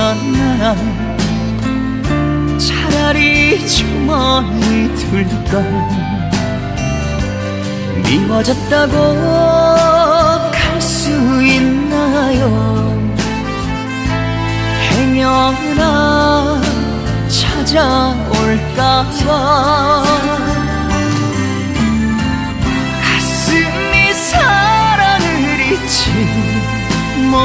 맺었나? 차라리 주머니 둘걸. 미워졌다고 갈 수 있나요? 행여나 찾아올까봐